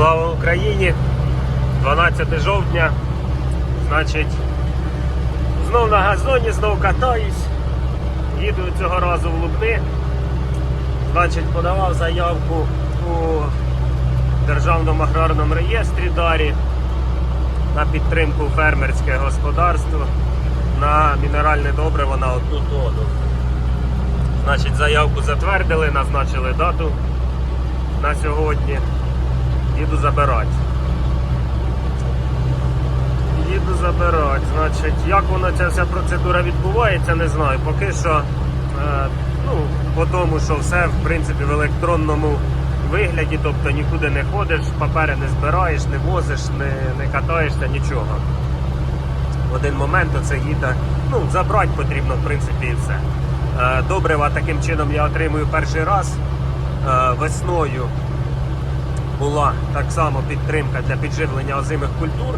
Слава Україні! 12 жовтня. Значить, знов на газоні, знов катаюсь. Їду цього разу в Лубни. Значить, подавав заявку у Державному аграрному реєстрі Дарі на підтримку фермерське господарство на мінеральне добриво на одну тонну. Значить, заявку затвердили, назначили дату на сьогодні. Їду забирати. Їду забирати. Значить, як воно ця вся процедура відбувається, не знаю. Поки що, е, ну, по тому, що все в принципі в електронному вигляді, тобто нікуди не ходиш, папери не збираєш, не возиш, не, не катаєшся, нічого. В один момент оце їде. Ну, забрати потрібно, в принципі, і все. Е, Добрива таким чином я отримую перший раз. Е, Весною була так само підтримка для підживлення озимих культур,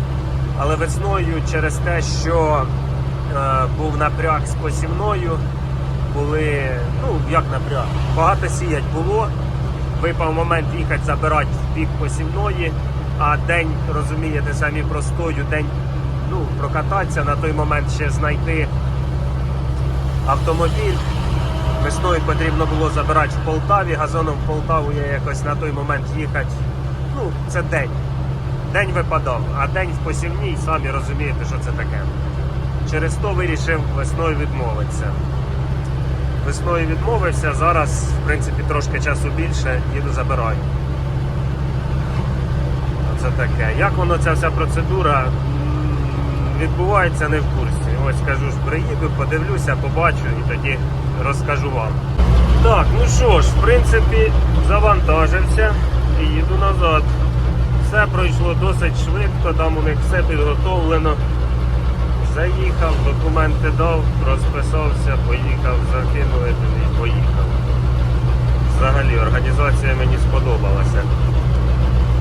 але весною через те, що е, був напряг з посівною, були, ну як напряг, багато сіять було. Випав момент їхати забирати в пік посівної, а день, розумієте, самі простою, день ну, прокататися, на той момент ще знайти автомобіль. Весною потрібно було забирати в Полтаві, газоном в Полтаву я якось на той момент їхати. Ну, це день. День випадав, а день в посівній, самі розумієте, що це таке. Через то вирішив весною відмовитися. Весною відмовився, зараз, в принципі, трошки часу більше, їду забираю. Оце таке. Як воно ця вся процедура відбувається, не в курсі. Ось кажу ж, приїду, подивлюся, побачу і тоді розкажу вам. Так, ну що ж, в принципі, завантажився і їду назад. Все пройшло досить швидко, там у них все підготовлено. Заїхав, документи дав, розписався, поїхав, закинули і поїхав. Взагалі організація мені сподобалася.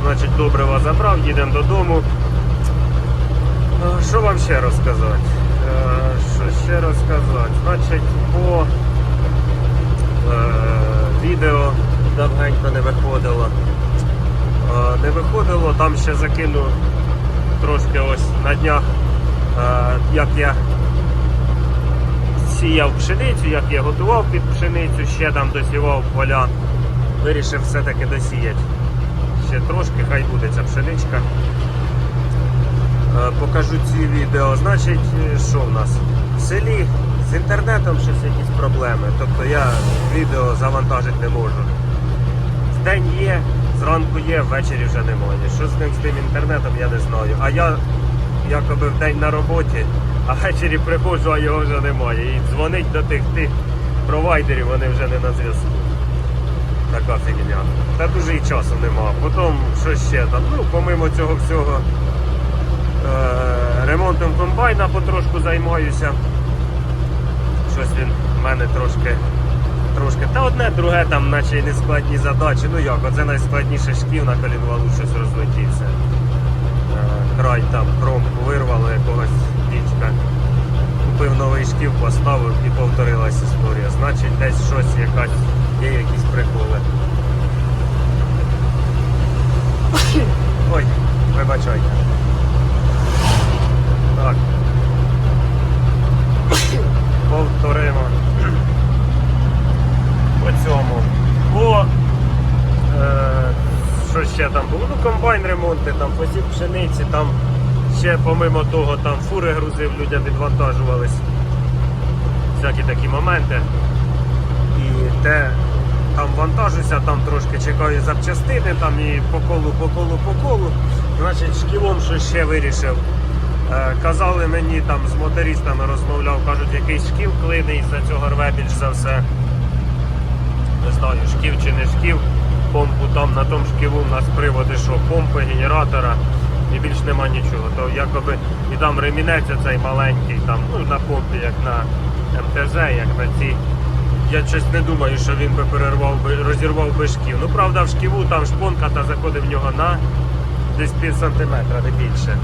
Значить, добрива забрав, їдемо додому. Що вам ще розказати? Що ще розказати? Значить, по е, відео давненько не виходило. Е, Не виходило, там ще закину трошки ось на днях, е, як я сіяв пшеницю, як я готував під пшеницю, ще там досівав поля. Вирішив все-таки досіяти. Ще трошки, хай буде ця пшеничка. Е, Покажу ці відео. Значить, що в нас? В селі з інтернетом щось якісь проблеми. Тобто я відео завантажити не можу. Вдень є, зранку є, ввечері вже немає. Що з ним з тим інтернетом, я не знаю. А я якоби в день на роботі, а ввечері приходжу, а його вже немає. І дзвонить до тих тих провайдерів, вони вже не на зв'язку. Така фігня. Та дуже і часу нема. Потім що ще там? Ну, помимо цього всього, е, ремонтом комбайна потрошку займаюся. Щось він в мене трошки. Трошки. Та одне, друге там, наче й не складні задачі. Ну як, оце найскладніше шків на колінвалу щось розлетівся. Е, Край там кромку вирвало якогось дічка. Купив новий шків, поставив і повторилась історія. Значить, десь щось якась, є якісь приколи. Ой, вибачайте. Так. Повторимо. По цьому. По е, що ще там було? Ну, комбайн ремонти, там посів пшениці, там ще помимо того там фури грузив, людям відвантажувались. Всякі такі моменти. І те там вантажуся, там трошки чекаю запчастини, там і по колу, по колу, по колу. Значить, шкілом що ще вирішив. Е, Казали мені там з мотористами розмовляв, кажуть, якийсь шкіл клиний, за цього рве більш за все. Не знаю, шків чи не шків. Помпу там на тому шківу у нас приводи, що помпи, генератора і більш нема нічого. То якоби і там ремінець цей маленький, там, ну на помпі, як на МТЗ, як на цій. Я щось не думаю, що він би перервав би, розірвав би шків. Ну правда в шківу там шпонка та заходить в нього на десь пів сантиметра, не більше.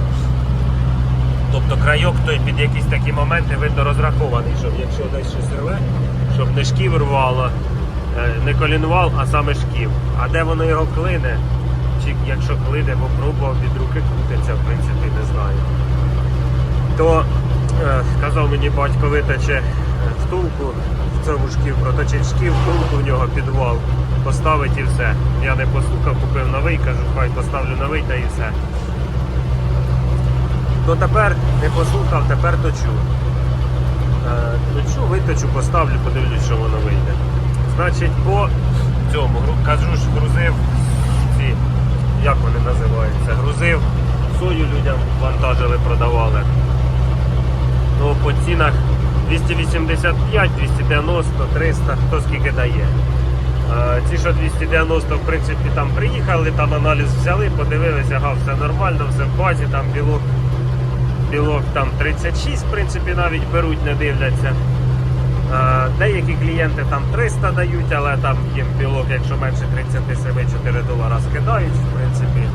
Тобто крайок той під якісь такі моменти видно розрахований, щоб якщо десь щось рве, щоб не шків рвало, не колінвал, а саме шків. А де воно його клине, чи якщо клине, бо пробував від руки крутиться, в принципі, не знаю. То е, казав мені батько витече е, втулку в цьому шків, проточить шків, втулку в нього підвал, поставить і все. Я не послухав, купив новий, кажу, хай поставлю новий та і все. То тепер не послухав, тепер точу. Е, Точу, виточу, поставлю, подивлюсь, що воно вийде. Значить, по цьому кажу ж, грузив ці, як вони називаються, грузив сою людям вантажили, продавали. Ну, по цінах 285, 290, 300, хто скільки дає. Е, Ці, що 290, в принципі, там приїхали, там аналіз взяли, подивилися, ага, все нормально, все в базі, там білок, білок там 36, в принципі, навіть беруть, не дивляться. Е, Деякі клієнти там 300 дають, але там їм білок, якщо менше 37, 4 долара скидають, в принципі.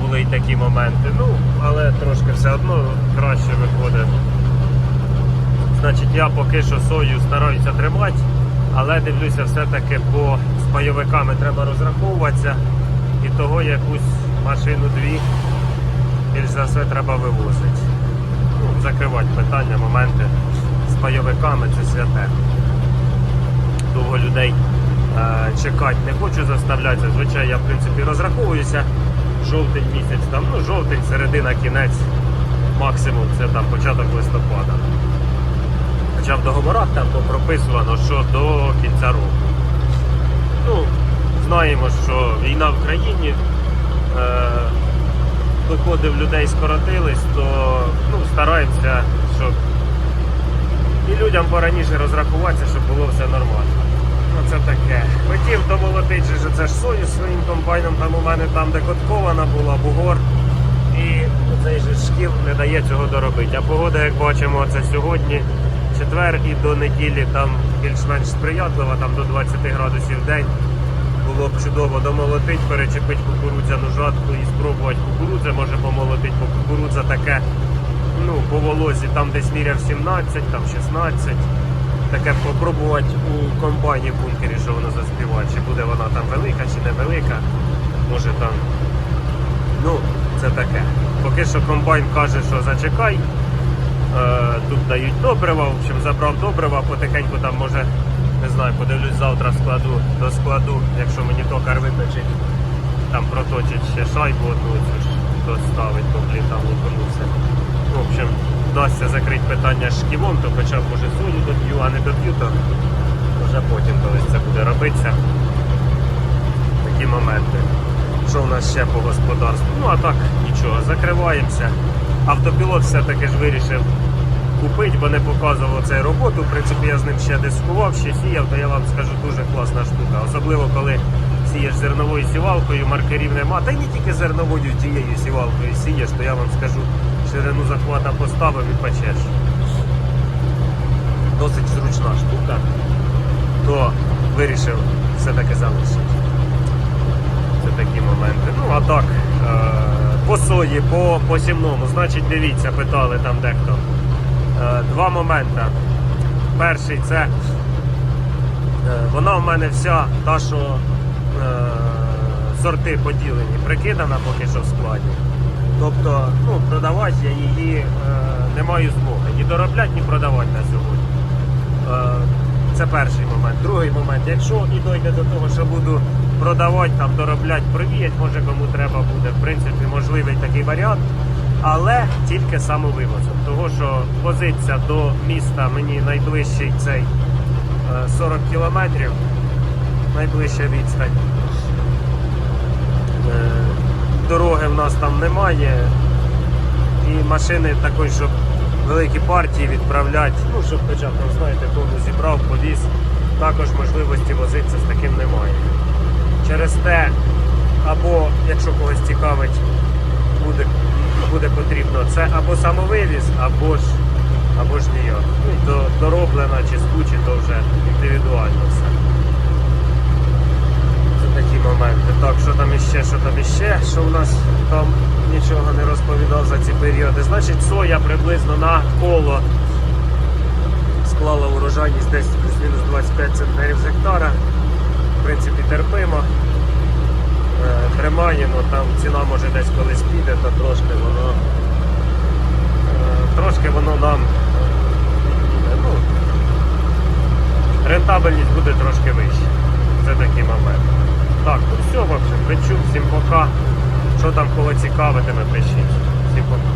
Були й такі моменти. Ну, але трошки все одно краще виходить. Значить, я поки що сою стараюся тримати, але дивлюся, все-таки по з пайовиками треба розраховуватися. І того якусь машину-дві більш за все треба вивозити. Ну, закривати питання, моменти з пайовиками це святе. Довго людей е, чекати не хочу заставляти. Зазвичай я в принципі розраховуюся. Жовтень місяць, там, ну жовтень, середина, кінець, максимум це там початок листопада. Хоча в договорах там прописано, що до кінця року. Ну, знаємо, що війна в країні, е, доходи людей скоротились, то ну, стараємося, щоб і людям пораніше розрахуватися, щоб було все нормально. Ну це таке. Хотів домолотити, що це ж сою своїм комбайном, там у мене там, де коткована була, бугор. І цей же шкіл не дає цього доробити. А погода, як бачимо, це сьогодні, четвер і до неділі там більш-менш сприятлива, там до 20 градусів в день. Було б чудово домолотити, перечепити кукурудзяну жатку і спробувати кукурудза може помолотити, бо кукурудза таке, ну, по волозі, там десь міряв 17, там 16. Таке попробувати у комбайні бункері, що воно заспіває, чи буде вона там велика, чи невелика. Може там. Ну, це таке. Поки що комбайн каже, що зачекай. Е, тут дають добрива, в общем, забрав добрива, потихеньку там може, не знаю, подивлюсь завтра складу до складу, якщо мені токар випечить, там проточить ще шайбу одну цю ж доставить, бо блін там лупанувся. В общем, вдасться закрити питання шківом, то хоча б може сою доб'ю, а не доб'ю, то вже потім колись це буде робитися. Такі моменти. Що в нас ще по господарству? Ну а так нічого, закриваємося. Автопілот все-таки ж вирішив купити, бо не показував цей роботу. В принципі, я з ним ще дискував, ще сіяв, то я вам скажу дуже класна штука. Особливо коли сієш зерновою сівалкою, маркерів нема. Та й не тільки зерновою тією сівалкою сієш, то я вам скажу, ширину захвата поставив і печеш. Досить зручна штука, то вирішив все-таки залишити. Це такі моменти. Ну а так, е, по сої, по посівному, значить, дивіться, питали там дехто. Е, Два моменти. Перший це е, вона в мене вся та, що сорти поділені, прикидана поки що в складі. Тобто, ну, продавати я її е, не маю змоги. Ні доробляти, ні продавати на сьогодні. Е, Це перший момент. Другий момент, якщо і дойде до того, що буду продавати, там доробляти, провіяти, може кому треба буде. В принципі, можливий такий варіант. Але тільки самовивозом. Того, що возиться до міста мені найближчий цей е, 40 кілометрів, найближча відстань. Дороги в нас там немає. І машини такої, щоб великі партії відправляти, ну, щоб хоча б там, знаєте, тонну зібрав, повіз, також можливості возитися з таким немає. Через те, або якщо когось цікавить, буде, буде потрібно, це або самовивіз, або ж, або ж ніяк. Ну, дороблена чи скучі, то вже індивідуально все. Це такі моменти. Так, іще, що там що в нас там нічого не розповідав за ці періоди. Значить, соя приблизно на коло склала урожайність десь плюс-мінус 25 центнерів з гектара. В принципі, терпимо. е, тримає, ну там ціна може десь колись піде, то трошки воно е, трошки воно нам ну, рентабельність буде трошки вища. Це такий момент. Так, ну все, в общем, печу, всім пока. Що там кого цікавитиме, пишіть. Всім пока.